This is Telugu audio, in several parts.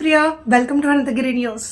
Priya welcome to Anantagiri news.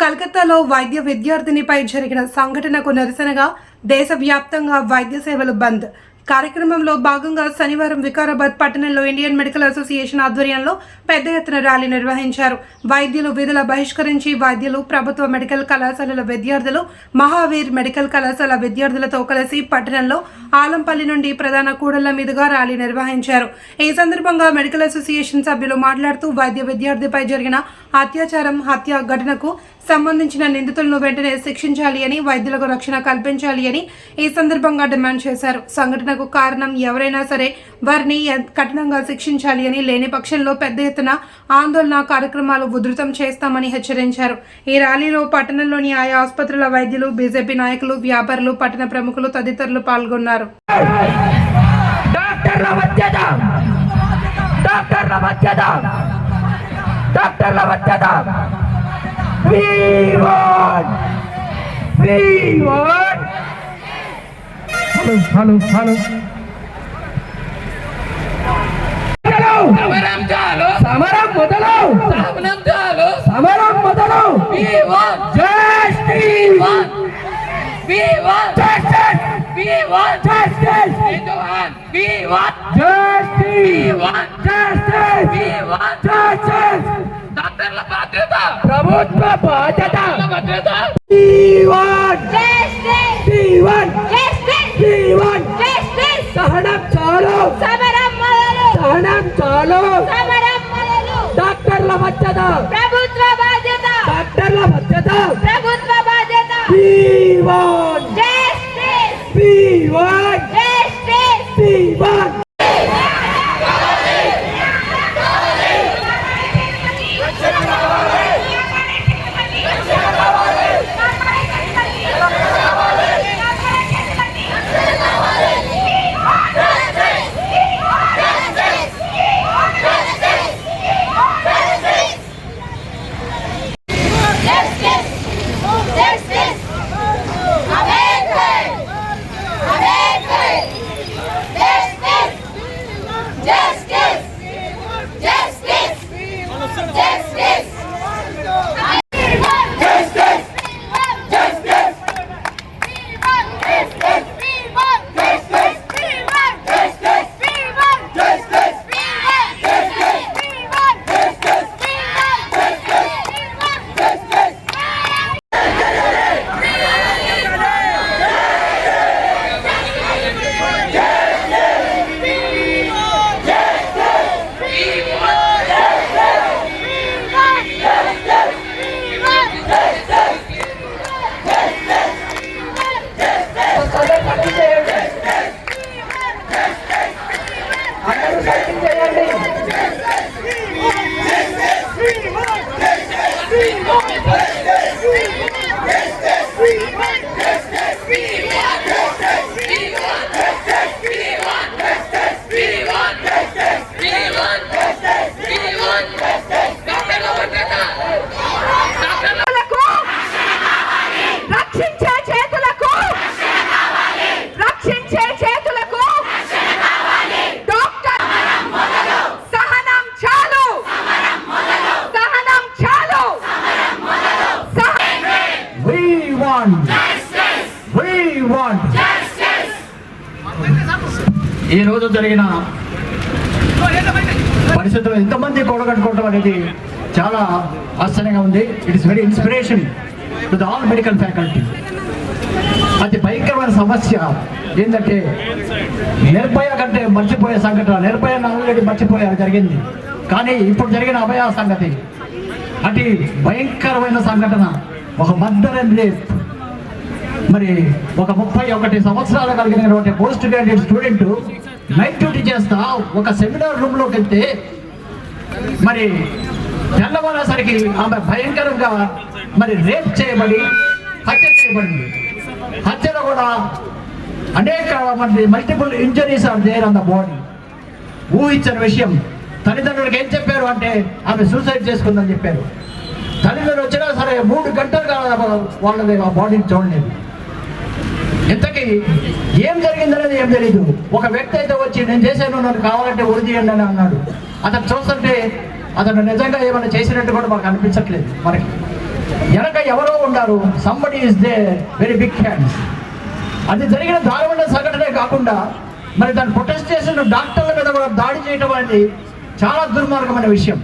కలకత్తాలో వైద్య విద్యార్థినిపై జరిగిన సంఘటనకు నిరసనగా దేశవ్యాప్తంగా వైద్య సేవలు బంద్. కార్యక్రమంలో భాగంగా శనివారం వికారాబాద్ పట్టణంలో ఇండియన్ మెడికల్ అసోసియేషన్ ఆధ్వర్యంలో పెద్ద ఎత్తున ర్యాలీ నిర్వహించారు. వైద్యులు విధుల బహిష్కరించి వైద్యులు ప్రభుత్వ మెడికల్ కళాశాలల విద్యార్థులు మహావీర్ మెడికల్ కళాశాల విద్యార్థులతో కలిసి పట్టణంలో ఆలంపల్లి నుండి ప్రధాన కూడళ్ళ మీదుగా ర్యాలీ నిర్వహించారు. ఈ సందర్భంగా మెడికల్ అసోసియేషన్ సభ్యులు మాట్లాడుతూ వైద్య విద్యార్థిపై జరిగిన అత్యాచారం హత్య ఘటనకు సంబంధించిన నిందితులను వెంటనే శిక్షించాలి అని వైద్యులకు రక్షణ కల్పించాలి అని ఈ సందర్భంగా డిమాండ్ చేశారు. సంఘటనకు కారణం ఎవరైనా సరే వారిని కఠినంగా శిక్షించాలి అని లేని పక్షంలో పెద్ద ఎత్తున ఆందోళన కార్యక్రమాలు ఉధృతం చేస్తామని హెచ్చరించారు. ఈ ర్యాలీలో పట్టణంలోని ఆయా ఆసుపత్రుల వైద్యులు బీజేపీ నాయకులు వ్యాపారులు పట్టణ ప్రముఖులు తదితరులు పాల్గొన్నారు. డాక్టర్ల We want We want hello hello hello సమరం చాలు. సమరం మొదలు! సమరం చాలు. సమరం మొదలు! We want justice we want justice Hinduan we want justice we want justice we want justice డాక్టర్ల బాధ్యత ప్రభుత్వ బాధ్యత డాక్టర్ల బాధ్యత We want Justice! We want Justice! We want Justice! సహనం చాలు సమరం మొదలు సహనం చాలు సమరం మొదలు డాక్టర్ల మధ్యద ప్రభుత్వ బాధ్యత డాక్టర్ల మధ్యద ప్రభుత్వ బాధ్యత We want జరిగిన పరిస్థితుల్లో ఎంతమంది కూడగట్టుకోవడం అనేది చాలా ఆశ్చర్యంగా ఉంది. It is very inspiration to the all medical faculty అతి భయంకరమైన సమస్య ఏంటంటే నిర్భయ కంటే మర్చిపోయే సంఘటన నిర్భయ ఆల్రెడీ మర్చిపోయే జరిగింది. కానీ ఇప్పుడు జరిగిన అభయ సంగతి అతి భయంకరమైన సంఘటన. ఒక మర్డర్ అండ్ రేప్. మరి ఒక ముప్పై ఒకటి సంవత్సరాలు కలిగినటువంటి post graduate student night duty చేస్తా. ఒక సెమినార్ రూమ్లోకి వెళ్తే మరి తెల్లవారేసరికి ఆమె భయంకరంగా మరి రేప్ చేయబడి హత్య చేయబడింది. హత్యలో కూడా అనేక మంది multiple injuries are there on the body ఊహించిన విషయం. తల్లిదండ్రులకు ఏం చెప్పారు అంటే ఆమె సూసైడ్ చేసుకుందని చెప్పారు. తల్లిదండ్రులు వచ్చినా సరే మూడు గంటలుగా వాళ్ళది ఆ బాడీని చూడలేదు. ఇంతకీ ఏం జరిగిందనేది ఏం తెలియదు ఒక వ్యక్తి అయితే వచ్చి నేను చేశాను నన్ను కావాలంటే ఉరిదీయండి అని అన్నాడు. అతను చూస్తుంటే అతను నిజంగా ఏమైనా చేసినట్టు కూడా మనకు అనిపించట్లేదు మనకి. వెనక ఎవరో ఉన్నారు. Somebody is there very big hands అది జరిగిన దారుణ సంఘటనే కాకుండా మరి దాన్ని ప్రొటెస్ట్ చేసిన డాక్టర్ల మీద కూడా దాడి చేయడం అనేది చాలా దుర్మార్గమైన విషయం.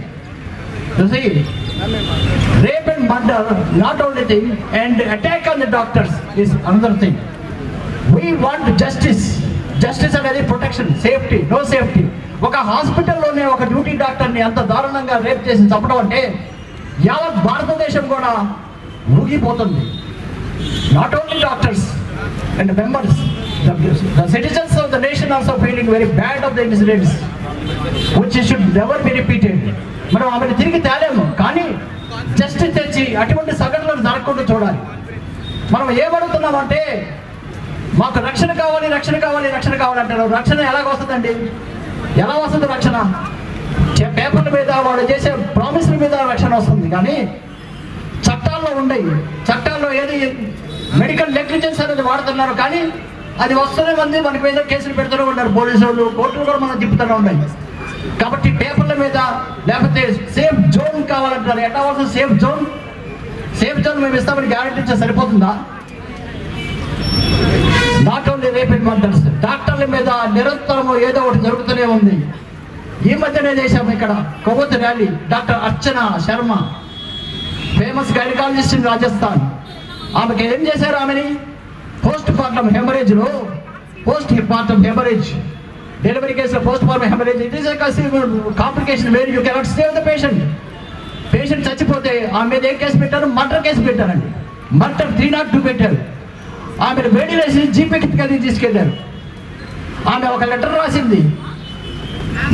Rape and murder not only thing and attack on the doctors is another thing we want justice justice అనేది ప్రొటెక్షన్ సేఫ్టీ నో సేఫ్టీ ఒక హాస్పిటల్లోనే ఒక డ్యూటీ డాక్టర్ని అంత దారుణంగా రేప్ చేసి చంపడం అంటే యావత్ భారతదేశం కూడా ఊగిపోతుంది not only doctors and members the citizens of the nation also feeling very bad of the incidents which should never be repeated మనం ఆమెను తిరిగి తేలేము కానీ జస్టిస్ తెచ్చి అటువంటి సంఘటనలు జరగకుండా చూడాలి. మనం ఏమడుగుతున్నామంటే మాకు రక్షణ కావాలి రక్షణ కావాలి రక్షణ కావాలంటారు రక్షణ ఎలాగ వస్తుందండి? ఎలా వస్తుంది రక్షణ? చే- పేపర్ల మీద వాడు చేసే ప్రామిస్ల మీద రక్షణ వస్తుంది. కానీ చట్టాల్లో ఉండయి. చట్టాల్లో ఏది మెడికల్ నెగ్లిజెన్స్ అనేది వాడుతున్నారు. కానీ అది వస్తూనే మంది మనకి మీద కేసులు పెడుతూనే ఉన్నారు. పోలీసు వాళ్ళు కోర్టులు కూడా మనం తిప్పుతూనే ఉన్నాయి. కాబట్టి పేపర్ల మీద లేకపోతే సేఫ్ జోన్ కావాలంటారు ఎట్లా వస్తుంది? సేఫ్ జోన్ సేఫ్ జోన్ మేము ఇస్తామని గ్యారెంటీ ఇచ్చే సరిపోతుందా? Not only rape and murders డాక్టర్ల మీద నిరంతరము ఏదో ఒకటి జరుగుతూనే ఉంది. ఈ మధ్యనే చేశాము ఇక్కడ. కొవ్వొత్తు rally. Doctor Archana Sharma. Famous gynaecologist in Rajasthan. ఆమెకి ఏం చేశారు ఆమెని? Postpartum హెమరేజ్లో. Postpartum haemorrhage. Delivery కేసులో postpartum haemorrhage. It is complication where you cannot save the patient patient చచ్చిపోతే ఆమె మీద ఏం కేసు పెట్టారు? మర్డర్ కేసు పెట్టారండి. మర్డర్ త్రీ నాట్ టూ పెట్టారు. ఆమెను వేడి వేసి జీపీకి కలిగి తీసుకెళ్ళారు. ఆమె ఒక లెటర్ రాసింది.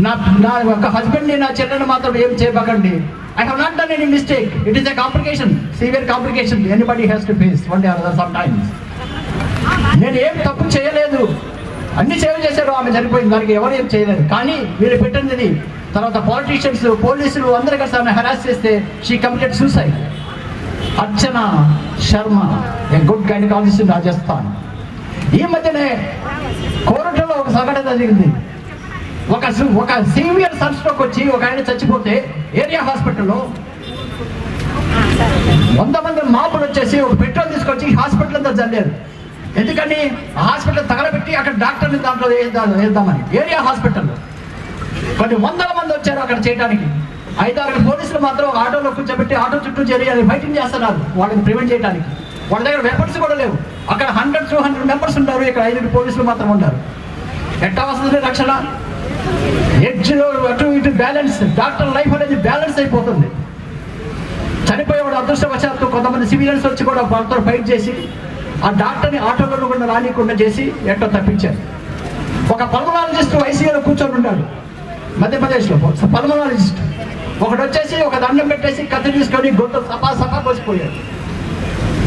నా నా ఒక హస్బెండ్ని నా చెల్లెని మాత్రం ఏం చేయబకండి I have not done any mistake it is a complication severe complication anybody has to face one day other some times నేను ఏం తప్పు చేయలేదు. అన్ని సేవ చేశారు ఆమె చనిపోయింది. దానికి ఎవరు ఏం చేయలేదు కానీ వీళ్ళు పెట్టింది తర్వాత పాలిటీషియన్స్ పోలీసులు అందరికీ కలిసి ఆమె హెరాస్ చేస్తే she committed suicide Archana Sharma a good gynaecologist in Rajasthan. ఈ మధ్యనే కోరటలో ఒక సంఘటన జరిగింది. ఒక సు- ఒక సీనియర్ సన్స్ట్రోక్ వచ్చి ఒక ఆయన చచ్చిపోతే ఏరియా హాస్పిటల్లో వంద మంది మాపులు వచ్చేసి ఒక పెట్రోల్ తీసుకొచ్చి హాస్పిటల్ అంతా చల్లారు. ఎందుకని? హాస్పిటల్ తగలబెట్టి అక్కడ డాక్టర్ని దాంట్లో వేద్దాం వేద్దామని. ఏరియా హాస్పిటల్లో. కొన్ని వందల మంది వచ్చారు అక్కడ చేయడానికి ఐదారు పోలీసులు మాత్రం ఒక ఆటోలో కూర్చోబెట్టి ఆటో చుట్టూ చేరి అది ఫైటింగ్ చేస్తున్నారు. వాళ్ళని ప్రివెంట్ చేయడానికి. వాళ్ళ దగ్గర వెపన్స్ కూడా లేవు. అక్కడ హండ్రెడ్ టూ హండ్రెడ్ మెంబర్స్ ఉంటారు ఇక్కడ ఐదుగురు పోలీసులు మాత్రం ఉంటారు ఎట్టా వస్తుంది రక్షణ? ఎడ్జ్లో అటు ఇటు బ్యాలెన్స్ డాక్టర్ లైఫ్ అనేది బ్యాలెన్స్ అయిపోతుంది. చనిపోయేవాడు అదృష్టవశాత్తు కొంతమంది సివిలియన్స్ వచ్చి కూడా వాళ్ళతో ఫైట్ చేసి ఆ డాక్టర్ని ఆటోలో కూడా రానియకుండా చేసి ఎట్టో తప్పించారు. ఒక పల్మనాలజిస్ట్ వైసీఆర్లో కూర్చొని ఉన్నాడు. మధ్యప్రదేశ్లో పల్మనాలజిస్ట్. ఒకడు వచ్చేసి ఒక దండం పెట్టేసి కత్తి తీసుకొని గొంతు సపా సపా కోసిపోయాడు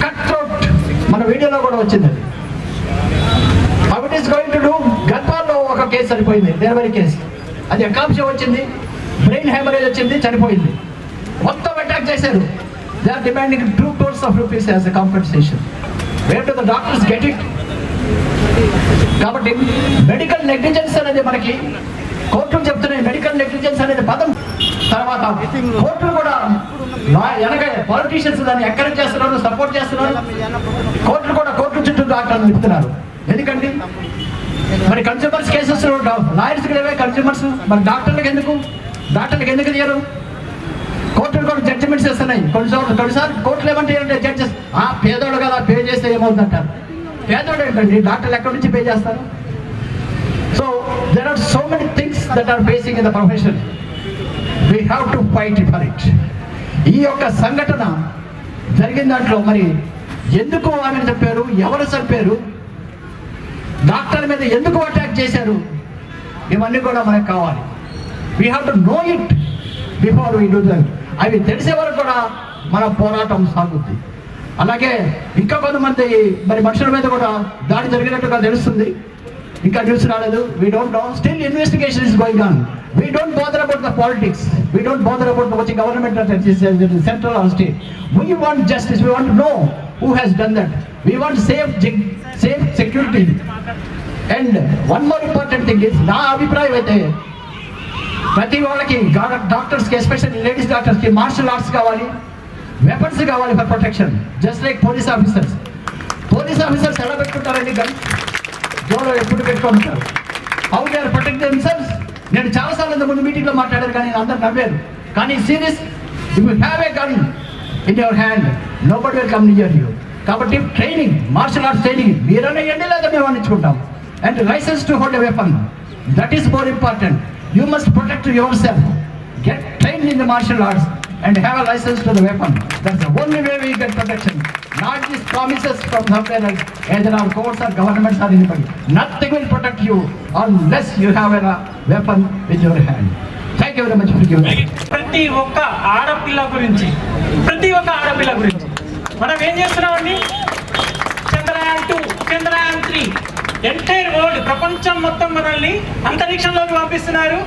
కట్ త్రోట్ మన వీడియోలో కూడా వచ్చింది అది. How it is going to do గద్వాల్లో ఒక కేసు చనిపోయింది డెలివరీ కేసు. అది ఎకాంశ వచ్చింది బ్రెయిన్ హెమరేజ్ వచ్చింది చనిపోయింది. మొత్తం అటాక్ చేశారు. They are demanding two crores of rupees as a compensation where to the doctors get it కాబట్టి మెడికల్ నెగ్లిజెన్స్ అనేది మనకి కోర్టులు చెప్తున్నాయి. మెడికల్ నెగ్లిజెన్స్ అనేది పదం తర్వాత కోర్టులు కూడా వెనక పాలిటీషియన్స్ దాన్ని ఎంకరేజ్ చేస్తున్నారు సపోర్ట్ చేస్తున్నారు కోర్టులు కూడా కోర్టు చుట్టూ డాక్టర్లు చెప్తున్నారు. ఎందుకండి? మరి కన్స్యూమర్స్ కేసెస్ లాయర్స్కి లేవే కన్స్యూమర్స్ మరి డాక్టర్లకు ఎందుకు? డాక్టర్లకు ఎందుకు తీయరు? కోర్టులు కూడా జడ్జిమెంట్స్ ఇస్తున్నాయి కొన్నిసార్లు కొన్నిసార్లు కోర్టులు ఏమంటాయంటే జడ్జెస్ ఆ పేదోడు కదా పే చేస్తే ఏమవుతుందంటారు? పేదోడు ఏంటండి? డాక్టర్లు ఎక్కడి నుంచి పే చేస్తారు? So there are so many things that are facing in the profession we have to fight for it ఈ యొక్క సంఘటన జరిగిన దాంట్లో మరి ఎందుకు ఆమె చెప్పారు ఎవరు చంపారు? డాక్టర్ మీద ఎందుకు అటాక్ చేశారు? ఇవన్నీ కూడా మనకు కావాలి. We have to know it before we do that అవి తెలిసే వరకు కూడా మన పోరాటం సాగుద్ది. అలాగే ఇంకా కొంతమంది మరి మనుషుల మీద కూడా దాడి జరిగినట్టుగా తెలుస్తుంది. ఇంకా న్యూస్ రాలేదు. We don't know still investigation is going on we don't bother about the politics we don't bother about వచ్చి government central or state we want justice we want know who has done that we want safe safe security and one more important thing is నా అభిప్రాయం అయితే ప్రతి వాళ్ళకి డాక్టర్స్కి ఎస్పెషల్లీ లేడీస్ డాక్టర్స్కి మార్షల్ ఆర్ట్స్ కావాలి వెపన్స్ కావాలి for protection just like police officers. Police officers ఎలా పెట్టుకుంటారండి గన్? జోలో ఎప్పుడు పెట్టుకుంటారు? How they are protect themselves నేను చాలాసార్లు ఇంత ముందు మీటింగ్లో మాట్లాడారు కానీ అందరు నవ్వారు కానీ serious if you have a gun in your hand nobody will come near you కాబట్టి ట్రైనింగ్ మార్షల్ ఆర్ట్స్ ట్రైనింగ్ మీరనే ఎండి లేదా మేము అందించుకుంటాం and licence to hold a weapon that is more important you must protect yourself get train in the martial arts and have a license to the weapon. That's the only way we get protection. Not these promises from somewhere else, either our courts or governments or anybody. Nothing will protect you unless you have a weapon with your hand. Thank you very much for giving me. ప్రతి ఒక్క ఆడపిల్ల గురించి ప్రతి ఒక్క ఆడపిల్ల గురించి మనం ఏం చేస్తున్నామండి Chandrayaan two Chandrayaan three entire world ప్రపంచం మొత్తం మనల్ని అంతరిక్షంలోకి పంపిస్తున్నారు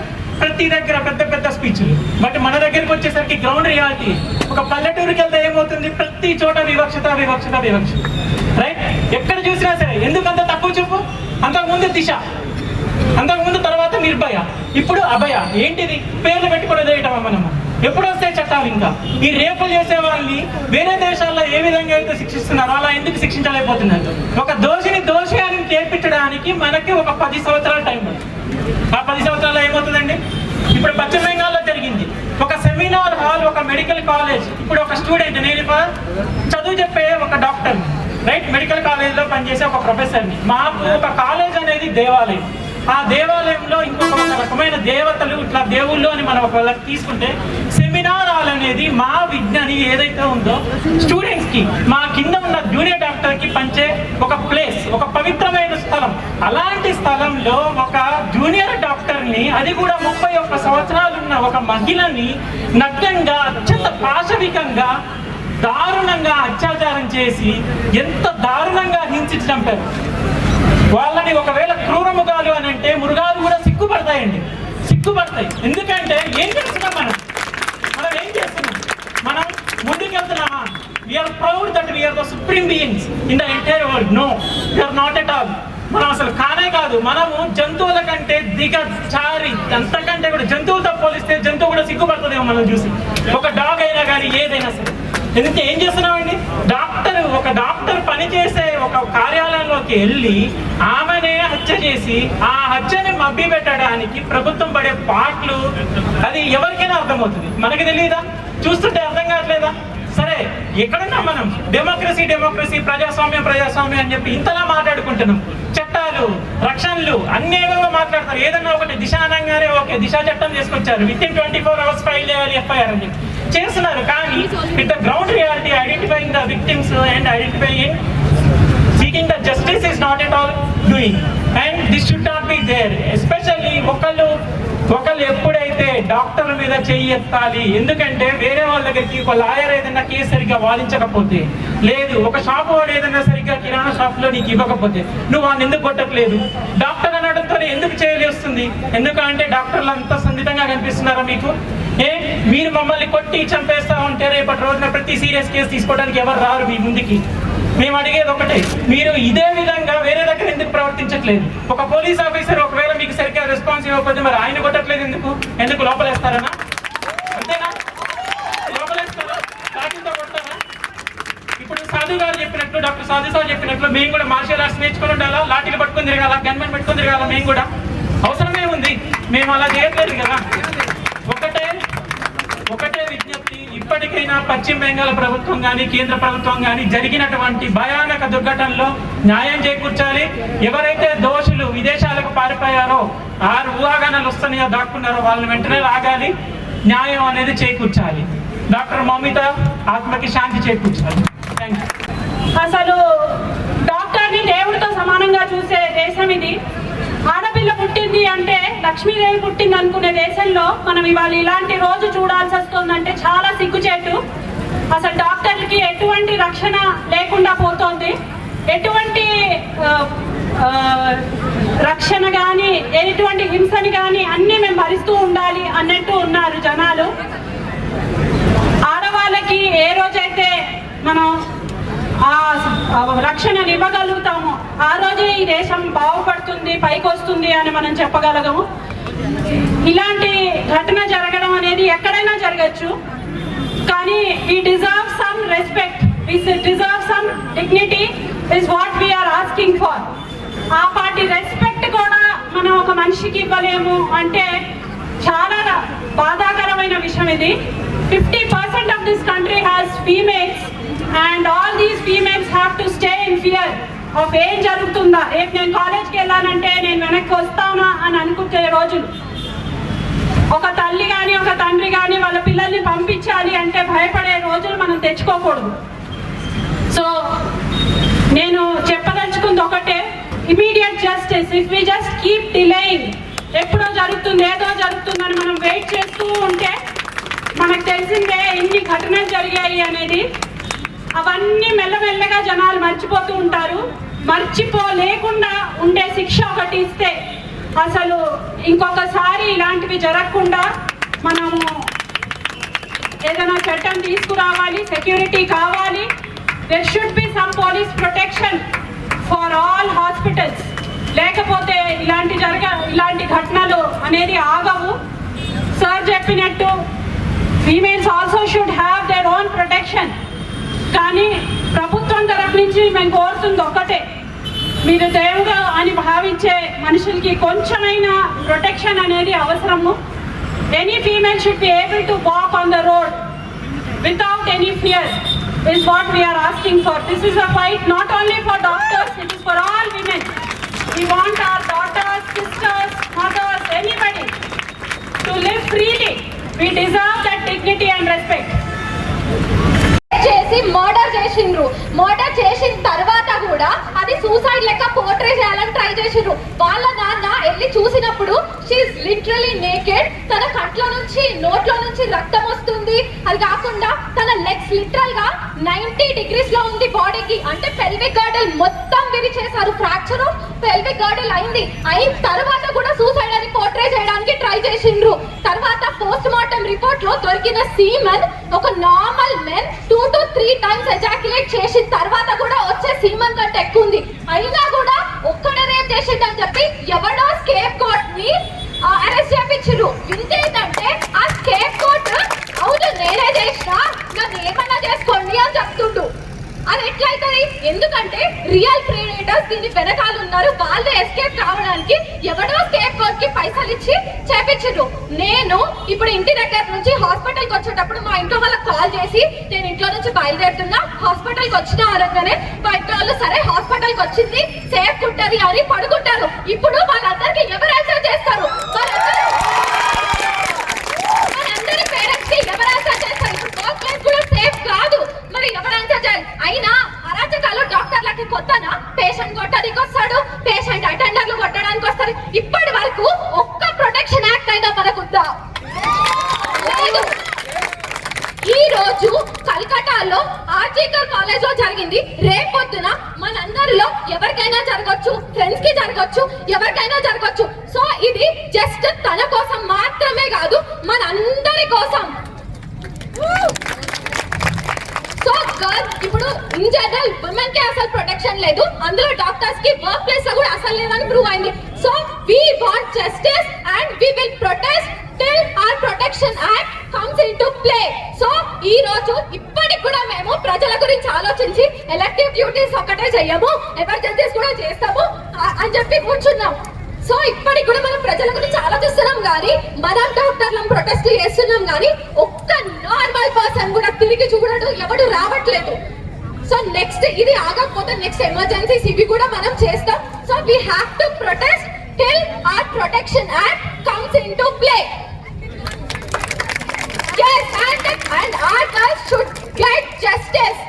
ప్రతి దగ్గర పెద్ద పెద్ద స్పీచ్లు. బట్ మన దగ్గరికి వచ్చేసరికి గ్రౌండ్ రియాలిటీ ఒక పల్లెటూరుకి వెళ్తే ఏమవుతుంది? ప్రతి చోట వివక్షత వివక్షత వివక్షత రైట్ ఎక్కడ చూసినా సరే ఎందుకంత తక్కువ చూపు? అంతకుముందు దిశ. అంతకుముందు తర్వాత నిర్భయ. ఇప్పుడు అభయ. ఏంటిది? పేర్లు పెట్టుకుని వదిలేయటమా మనము? ఎప్పుడు వస్తాయి చట్టాలు ఇంకా? ఈ రేపులు చేసే వాళ్ళని వేరే దేశాల్లో ఏ విధంగా అయితే శిక్షిస్తున్నారో అలా ఎందుకు శిక్షించలేకపోతున్నారు? ఒక దోషిని దోషి అని చేపించడానికి మనకి ఒక పది సంవత్సరాల టైం పడుతుంది. ఆ పది సంవత్సరాలు ఏమవుతుందండి? ఇప్పుడు పశ్చిమ బెంగాల్లో జరిగింది. ఒక సెమినార్ హాల్ ఒక మెడికల్ కాలేజ్. ఇప్పుడు ఒక స్టూడెంట్ నేను చదువు చెప్పే ఒక డాక్టర్ రైట్? మెడికల్ కాలేజ్లో పనిచేసే ఒక ప్రొఫెసర్ని. మాకు ఒక కాలేజ్ అనేది దేవాలయం. ఆ దేవాలయంలో ఇంకొక రకమైన దేవతలు ఇట్లా దేవుళ్ళు అని మనం ఒకవేళ తీసుకుంటే సెమినార్ హాల్ అనేది మా విజ్ఞాని ఏదైతే ఉందో స్టూడెంట్స్కి మా కింద ఉన్న జూనియర్ డాక్టర్కి పంచే ఒక ప్లేస్ ఒక పవిత్రమైన స్థలం. అలాంటి స్థలంలో ఒక జూనియర్ డాక్టర్ని అది కూడా ముప్పై ఒక్క సంవత్సరాలున్న ఒక మహిళని నగ్నంగా అత్యంత పాశవికంగా దారుణంగా అత్యాచారం చేసి ఎంత దారుణంగా హింసించి చంపారు వాళ్ళని ఒకవేళ క్రూరముగాలు అని అంటే మృగాలు కూడా సిగ్గుపడతాయండి. సిగ్గుపడతాయి. ఎందుకంటే ఏం చేస్తున్నాం మనం మనం ఏం చేస్తున్నాం మనం ముందుకెళ్తున్నామా we are proud that we are the supreme beings in the entire world no we are not at all మనం అసలు కానే కాదు. మనము జంతువుల కంటే దిగ చారి అంతకంటే కూడా జంతువులతో పోలిస్తే జంతువు కూడా సిగ్గుపడుతుందేమో మనం చూసి. ఒక డాగ్ అయినా కానీ ఏదైనా సరే. ఎందుకంటే ఏం చేస్తున్నామండి? డాక్టర్ ఒక డాక్టర్ పనిచేసే ఒక కార్యాలయంలోకి వెళ్ళి ఆమెనే హత్య చేసి ఆ హత్యని మబ్బి పెట్టడానికి ప్రభుత్వం పడే పాటలు అది ఎవరికైనా అర్థమవుతుంది. మనకి తెలియదా చూస్తుంటే అర్థం కావట్లేదా? ఎక్కడున్నా మనం డెమోక్రసీ డెమోక్రసీ ప్రజాస్వామ్యం ప్రజాస్వామ్యం అని చెప్పి ఇంతలా మాట్లాడుకుంటున్నాం. చట్టాలు రక్షణలు అన్ని ఏవేవో మాట్లాడతారు. ఏదన్నా ఒకటి దిశ అనగానే ఓకే దిశా చట్టం తీసుకొచ్చారు. Within twenty four hours file చేయాలి ఎఫ్ఐఆర్ అని చేస్తున్నారు. కానీ with the ground reality identifying the victims and identifying seeking the justice is not at all doing and this should not be there especially ఒకళ్ళు ఒకళ్ళు ఎప్పుడైతే డాక్టర్ల మీద చెయ్యి ఎత్తాలి ఎందుకంటే వేరే వాళ్ళ దగ్గరికి ఒక లాయర్ ఏదైనా కేసు సరిగ్గా వాదించకపోతే లేదు ఒక షాప్ వాడు ఏదైనా సరిగ్గా కిరాణా షాప్లో నీకు ఇవ్వకపోతే నువ్వు వాడిని ఎందుకు కొట్టట్లేదు? డాక్టర్ అనడంతో ఎందుకు చేయలేస్తుంది ఎందుకంటే డాక్టర్లు అంత సందితంగా కనిపిస్తున్నారా మీకు? ఏ మీరు మమ్మల్ని కొట్టి చంపేస్తా ఉంటే రేపటి రోజున ప్రతి సీరియస్ కేసు తీసుకోవడానికి ఎవరు రారు మీ ముందుకి? మేము అడిగేది ఒకటే. మీరు ఇదే విధంగా వేరే దగ్గర ఎందుకు ప్రవర్తించట్లేదు? ఒక పోలీస్ ఆఫీసర్ ఒకవేళ మీకు సరిగ్గా రెస్పాన్స్ ఇవ్వకపోతే మరి ఆయన కొట్టట్లేదు ఎందుకు? ఎందుకు లోపలేస్తారనా? అంతేనా? లోపలేస్తారా? కొడతారా? ఇప్పుడు సాధు గారు చెప్పినట్లు డాక్టర్ సాధు సార్ చెప్పినట్లు మేము కూడా మార్షల్ ఆర్ట్స్ నేర్చుకుని ఉండాలా? లాఠీలు పట్టుకుని తిరగాల? గన్మెన్ పెట్టుకుని తిరగాల మేము కూడా? అవసరమే ఉంది. మేము అలా చేయట్లేదు కదా. ఒకటే విజ్ఞప్తి ఇప్పటికైనా పశ్చిమ బెంగాల్ ప్రభుత్వం కానీ కేంద్ర ప్రభుత్వం కానీ జరిగినటువంటి భయానక దుర్ఘటనలో న్యాయం చేకూర్చాలి. ఎవరైతే దోషులు విదేశాలకు పారిపోయారో ఆరు ఊహాగానాలు వస్తున్నాయో దాక్కున్నారో వాళ్ళని వెంటనే లాగాలి. న్యాయం అనేది చేకూర్చాలి. డాక్టర్ మౌమిత ఆత్మకి శాంతి చేకూర్చాలి. థ్యాంక్ యూ అసలు డాక్టర్ని దేవుడితో సమానంగా చూసే దేశం ఇది. ఆడపిల్ల పుట్టింది అంటే లక్ష్మీదేవి పుట్టింది అనుకునే దేశంలో మనం ఇవాళ ఇలాంటి రోజు చూడాల్సి వస్తుందంటే చాలా సిగ్గుచేటు. అసలు డాక్టర్లకి ఎటువంటి రక్షణ లేకుండా పోతోంది. ఎటువంటి రక్షణ కానీ ఎటువంటి హింసని కానీ అన్నీ మేము భరిస్తూ ఉండాలి అన్నట్టు ఉన్నారు జనాలు. ఆడవాళ్ళకి ఏ రోజైతే మనం ఆ రక్షణను ఇవ్వగలుగుతాము ఆ రోజే ఈ దేశం బాగుపడుతుంది పైకొస్తుంది అని మనం చెప్పగలగము. ఇలాంటి ఘటన జరగడం అనేది ఎక్కడైనా జరగచ్చు. కానీ ఈ deserve some respect deserve some dignity is what we are asking for ఆ పాటి రెస్పెక్ట్ కూడా మనం ఒక మనిషికి ఇవ్వలేము అంటే చాలా బాధాకరమైన విషయం ఇది. Fifty percent of this country has females and all these females have to stay in fear of ఏం జరుగుతుందా రేపు నేను కాలేజ్కి వెళ్ళానంటే నేను వెనక్కి వస్తానా అని అనుకుంటే రోజులు. ఒక తల్లి కానీ ఒక తండ్రి కానీ వాళ్ళ పిల్లల్ని పంపించాలి అంటే భయపడే రోజులు మనం తెచ్చుకోకూడదు. సో నేను చెప్పదలుచుకుంది ఒకటే immediate justice if we just keep delaying ఎప్పుడో జరుగుతుంది ఏదో జరుగుతుందని మనం వెయిట్ చేస్తూ ఉంటే మనకు తెలిసిందే ఎన్ని ఘటనలు జరిగాయి అనేది. అవన్నీ మెల్లమెల్లగా జనాలు మర్చిపోతూ ఉంటారు. మర్చిపోలేకుండా ఉండే శిక్ష ఒకటి ఇస్తే అసలు ఇంకొకసారి ఇలాంటివి జరగకుండా మనము ఏదైనా చట్టం తీసుకురావాలి సెక్యూరిటీ కావాలి. There should be some police protection for all hospitals లేకపోతే ఇలాంటి జరగ ఇలాంటి ఘటనలు అనేది ఆగవు. సార్ చెప్పినట్టు females also should have their own protection కానీ ప్రభుత్వం తరపు నుంచి మేము కోరుతుంది ఒక్కటే. మీరు దేవుడు అని భావించే మనుషులకి కొంచెమైనా ప్రొటెక్షన్ అనేది అవసరము. Any female should be able to walk on the road without any fear is what we are asking for this is uh not only for doctors it is for all women we want our doctors sisters mothers anybody to live freely we deserve that dignity and respect చేసి మర్డర్ చేసిండ్రు. మర్డర్ చేసిన తర్వాత కూడా అది సూసైడ్ లెక్క పోర్ట్రే చేయాలని ట్రై చేసిండ్రు. వాళ్ళ నాన్న వెళ్ళి చూసినప్పుడు షీఈ్ లిటరలీ నేకెడ్ తన కంట్లో నుంచి నోట్లో నుంచి రక్తం వస్తుంది. అది కాకుండా తన లెగ్స్ లిటరల్గా నైన్టీ డిగ్రీస్లో ఉంది బాడీకి అంటే పెల్విక్ గార్డెల్ మొత్తం విరిచేశారు ఫ్రాక్చర్ పెల్విక్ గార్డెల్ అయింది. అయిన తర్వాత కూడా సూసైడ్ అని పోర్ట్రే చేయడానికి ట్రై చేసిండ్రు. తర్వాత పోస్ట్ రిపోర్ట్లో దొరికిన సీమన్ ఒక normal men two to three times ejaculate చేసిన తర్వాత కూడా వచ్చే సీమన్ కంటే ఎక్కువ ఉంది. అయినా కూడా ఒక్కడే రేప్ చేసిందని చెప్పి ఎవడో స్కేప్ కోట్ని అరెస్ట్ చేపించారు వింతేంటంటే ఆ స్కేప్ కోట్ అవును నేనే చేసిన నన్ను ఏమన్నా చేసుకోండి అని చెప్తుండు. అది ఎట్లయితది? ఎందుకంటే రియల్ ప్రేడేటర్స్ దీని వెనకాల ఉన్నారు. వాళ్ళు ఎస్కేప్ కావడానికి ఎవడో స్టేట్ కోట్కి పైసలు ఇచ్చి చేపించారు నేను ఇప్పుడు ఇంటి దగ్గర నుంచి హాస్పిటల్కి వచ్చేటప్పుడు మా ఇంట్లో వాళ్ళకి కాల్ చేసి నేను ఇంట్లో నుంచి బయలుదేరుతున్నా. హాస్పిటల్కి వచ్చిన అనగానే మా ఇంట్లో వాళ్ళు సరే హాస్పిటల్కి వచ్చింది సేఫ్ ఉంటది అని పడుకుంటారు. ఇప్పుడు వాళ్ళందరికీ ఎవరు ఆన్సర్ చేస్తారు? పేరెంట్స్కి ఎవరు ఆన్సర్ చేస్తారు? ఇప్పుడు వర్క్ కూడా సేఫ్ కాదు. మరి ఎవరు ఆన్సర్ చేయాలి? అయినా డాక్టర్లకి కొత్తనా? పేషెంట్ కొట్టడానికి వస్తాడు. పేషెంట్ అటెండర్లు కొట్టడానికి వస్తారు ఇప్పటి వరకు ఒక్క ప్రొటెక్షన్ యాక్ట్ అయినా మనకుందా లేదు. ఈ రోజు కల్కటాలో ఆర్జికల్ కాలేజ్లో జరిగింది. రేపొద్దున మనందరిలో ఎవరికైనా జరగచ్చు ఫ్రెండ్స్కి జరగచ్చు ఎవరికైనా జరగచ్చు. సో ఇది జస్ట్ తన కోసం మాత్రమే కాదు మనందరి కోసం సో గర్ల్ ఇప్పుడు ఇన్ జనరల్ ఉమెన్కి అసలు ప్రొటెక్షన్ లేదు. అందులో డాక్టర్స్కి వర్క్ ప్లేస్లో కూడా అసలు లేదని ప్రూవ్ అయింది. So we want justice and we will protest till our protection act comes into play so ఈ రోజు ఇప్పటికి కూడా మేము ప్రజల గురించి ఆలోచించి ఎలక్టివ్ డ్యూటీస్ ఒకటే చెయ్యము ఎమర్జెన్సీస్ కూడా చేస్తాము అని చెప్పి కూర్చున్నాం. సో ఇప్పటికి కూడా మనం ప్రజల గురించి ఆలోచిస్తున్నాం కానీ మనం డాక్టర్లను ప్రొటెస్ట్ చేస్తున్నాం కానీ ఒక్క నార్మల్ పర్సన్ కూడా తిరిగి చూడడు ఎవడు రావట్లేదు. సో నెక్స్ట్ ఇది ఆగకపోతే నెక్స్ట్ ఎమర్జెన్సీస్ ఇవి కూడా మనం చేస్తాం. So we have to protest till our protection act comes into play Yes, and, and our girls should get justice.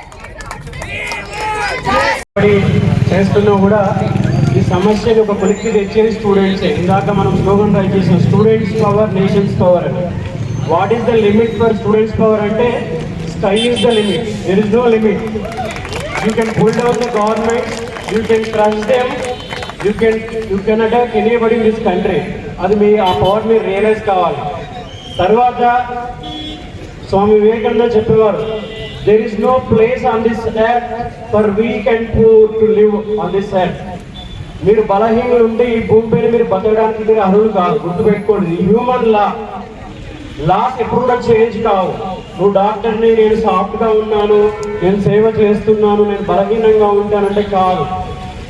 చేస్తున్నా కూడా ఈ సమస్యని ఒక కొలిక్కి తెచ్చేది స్టూడెంట్సే ఇందాక మనం స్లోగన్ రైట్ చేసిన స్టూడెంట్స్ పవర్ నేషన్స్ పవర్ అని. What is the limit for students power అంటే sky is the limit there is no limit you can pull down the government you can trust them, you can you can attack anybody in this country అది మీ ఆ పవర్ మీరు రియలైజ్ కావాలి. తర్వాత స్వామి వివేకానంద చెప్పేవారు there is no place on this earth for weak and poor to live on this earth మీరు బలహీనులు ఉంటే ఈ భూమిపైన మీరు బతకడానికి మీరు అర్హులు కాదు గుర్తుపెట్టుకోండి హ్యూమన్ లా లాస్ ఎప్పుడు కూడా చేంజ్ కావు నువ్వు డాక్టర్ని నేను సాఫ్ట్గా ఉన్నాను నేను సేవ చేస్తున్నాను నేను బలహీనంగా ఉంటానంటే కాదు.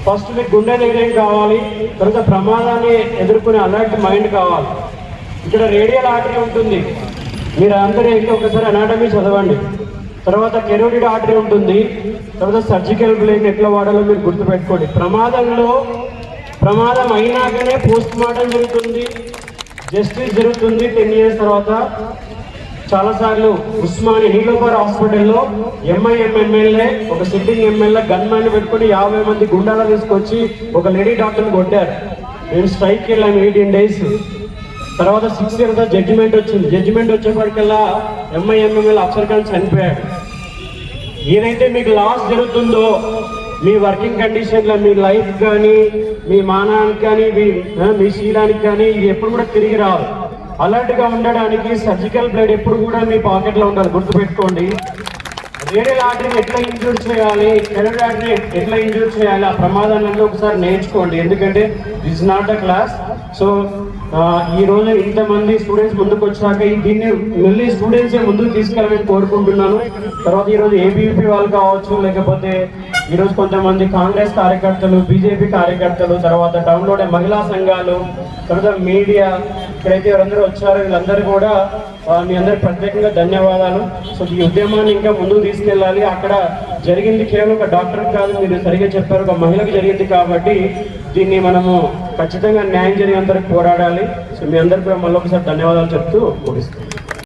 ఫస్ట్ మీకు గుండె ధైర్యం కావాలి? తర్వాత ప్రమాదాన్ని ఎదుర్కొనే అలర్ట్ మైండ్ కావాలి. ఇక్కడ రేడియల్ ఆర్టరీ ఉంటుంది. మీరు అందరూ వెళ్ళి ఒకసారి అనాటమీ చదవండి. తర్వాత కెరోడిడ్ ఆర్టరీ ఉంటుంది. తర్వాత సర్జికల్ బ్లేడ్ ఎట్లా వాడాలో మీరు గుర్తుపెట్టుకోండి. ప్రమాదంలో ప్రమాదం అయినాకనే పోస్ట్ మార్టం జరుగుతుంది. జస్టిస్ జరుగుతుంది. టెన్ ఇయర్స్ తర్వాత చాలాసార్లు ఉస్మాని నీలోఫర్ హాస్పిటల్లో ఎంఐఎం ఎమ్మెల్యే ఒక సిట్టింగ్ ఎమ్మెల్యే గన్ మ్యాన్ పెట్టుకుని యాభై మంది గుండాలు తీసుకొచ్చి ఒక లేడీ డాక్టర్ని కొట్టారు. నేను స్ట్రైక్ వెళ్ళాను ఎయిటీన్ డేస్. తర్వాత సిక్స్ ఇయర్స్ జడ్జిమెంట్ వచ్చింది. జడ్జిమెంట్ వచ్చేప్పటికల్లా ఎంఐఎం అఫ్సర్ ఖాన్ చనిపోయాడు. ఏదైతే మీకు లాస్ జరుగుతుందో మీ వర్కింగ్ కండిషన్లో మీ లైఫ్ కానీ మీ మానానికి కానీ మీ మీ శీలానికి కానీ ఇది ఎప్పుడు కూడా తిరిగి రావాలి అలర్ట్గా ఉండడానికి సర్జికల్ బ్లేడ్ ఎప్పుడు కూడా మీ పాకెట్లో ఉండాలి. గుర్తుపెట్టుకోండి. వేరే ఆర్టరీని ఎట్లా ఇంజూర్ చేయాలి? కెరడ్ ఆర్టరీని ఎట్లా ఇంజూర్ చేయాలి? ఆ ప్రమాదాలన్నీ ఒకసారి నేర్చుకోండి. ఎందుకంటే this not a class so ఈ రోజు ఇంతమంది స్టూడెంట్స్ ముందుకు వచ్చాక దీన్ని మళ్ళీ స్టూడెంట్స్ ముందుకు తీసుకెళ్ళాలని కోరుకుంటున్నాను. తర్వాత ఈరోజు ఏబీపీ ఏబీవీపీ వాళ్ళు కావచ్చు లేకపోతే ఈరోజు కొంతమంది కాంగ్రెస్ కార్యకర్తలు బీజేపీ కార్యకర్తలు తర్వాత టౌన్లోనే మహిళా సంఘాలు తర్వాత మీడియా ఇక్కడైతే ఎవరందరూ వచ్చారో వీళ్ళందరూ కూడా మీ అందరి ప్రత్యేకంగా ధన్యవాదాలు. సో ఈ ఉద్యమాన్ని ఇంకా ముందుకు తీసుకెళ్ళాలి. అక్కడ జరిగింది కేవలం ఒక డాక్టర్ కాదు మీరు సరిగా చెప్పారు ఒక మహిళకు జరిగింది కాబట్టి దీన్ని మనము ఖచ్చితంగా న్యాయం జరిగేంత వరకు పోరాడాలి. సో మీ అందరికీ కూడా మళ్ళీ ఒకసారి ధన్యవాదాలు చెప్తూ ముగిస్తాను